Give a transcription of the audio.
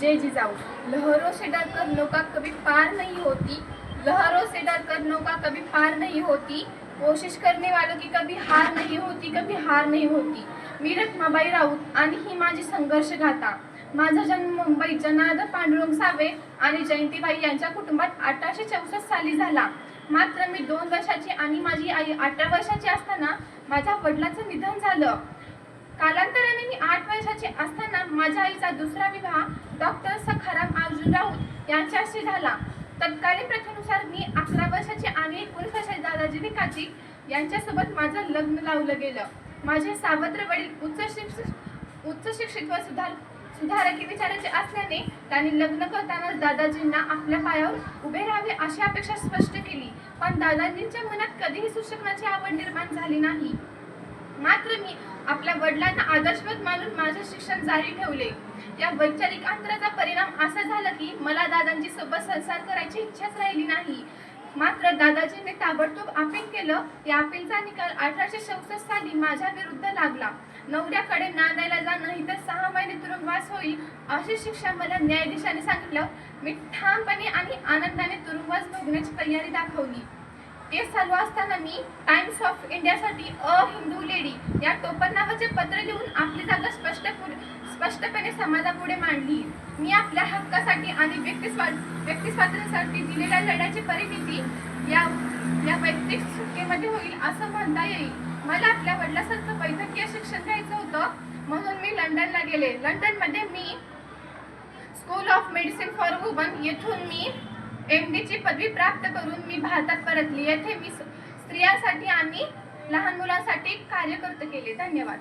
जय जिजाऊ लहरों से डरकर नौका कभी पार नहीं होती. लहरों से डरकर नौका कभी पार नहीं होती. कोशिश करने वालों की कभी हार नहीं होती कभी हार नहीं होती. मी रखमाबाई राऊत आणि ही माझी संघर्ष गाथा माझा जन्म मुंबई जनार्द पांडुरंग सावे आणि जयंतीबाई यांच्या कुटुंबात अठराशे चौसष्ट साली झाला. मात्र मी दोन वर्षाची आणि माझी आई अठरा वर्षाची असताना माझ्या वडिलांचं निधन झालं. कालांतराने मी आठ वर्षाची असताना माझ्या आईचा दुसरा विवाह डॉक्टर सखाराम अर्जुन राऊत यांच्याशी झाला. तत्कालीन प्रथेनुसार मी अकरा वर्षाची आणि एकोणीस वर्षाची दादाजी भिकाजी यांच्यासोबत माझं लग्न लावलं गेलं. माझे सावत्र वडील उच्च शिक्षित उच्च शिक्षित व सुधार सुधारकी विचाराचे असल्याने त्यांनी लग्न करतानाच दादाजींना आपल्या पायावर उभे राहावे अशी अपेक्षा स्पष्ट केली. पण दादाजींच्या मनात कधीही सुशिक्षणाची आवड निर्माण झाली नाही. मात्र मी आपल्या वडिलांना आदर्शवत मानून माझे शिक्षण जारी ठेवले. या वैचारिक अंतराचा परिणाम असा झाला की मला दादांची सोबत संसार करायची इच्छाच राहिली नाही. मात्र दादाजींनी ताबडतोब अपील केलं. या अपीलचा निकाल अठराशे चौसष्ट साली माझ्या विरुद्ध लागला. नवऱ्याकडे नांदायला जा नाही तर सहा महिने तुरुंगवास होईल अशी शिक्षा मला न्यायाधीशाने सांगितलं. मी ठामपणे आणि आनंदाने तुरुंगवास भोगण्याची तयारी दाखवली. ते चालू असताना मी टाइम्स ऑफ इंडियासाठी अ हिंदू लेडी या टोपण नावाचे पत्र लिहून आपली जागा स्पष्ट स्पष्टपणे समाजापुढे मांडली. मी आपल्या हक्कासाठी आणि व्यक्तिस्वा व्यक्तिस्वातंत्र्यासाठी दिलेल्या लढ्याची परिणिती या या वैयक्तिक सुटकेमध्ये होईल असं म्हणता येईल. मला आपल्या वडिलांसारखं वैद्यकीय शिक्षण घ्यायचं होतं म्हणून मी लंडनला गेले. लंडनमध्ये मी school of medicine for women येथून मी एम ची पदवी प्राप्त करून मी भारतात परतली. येथे मी स्त्रियांसाठी आणि लहान मुलांसाठी कार्य करत केले धन्यवाद.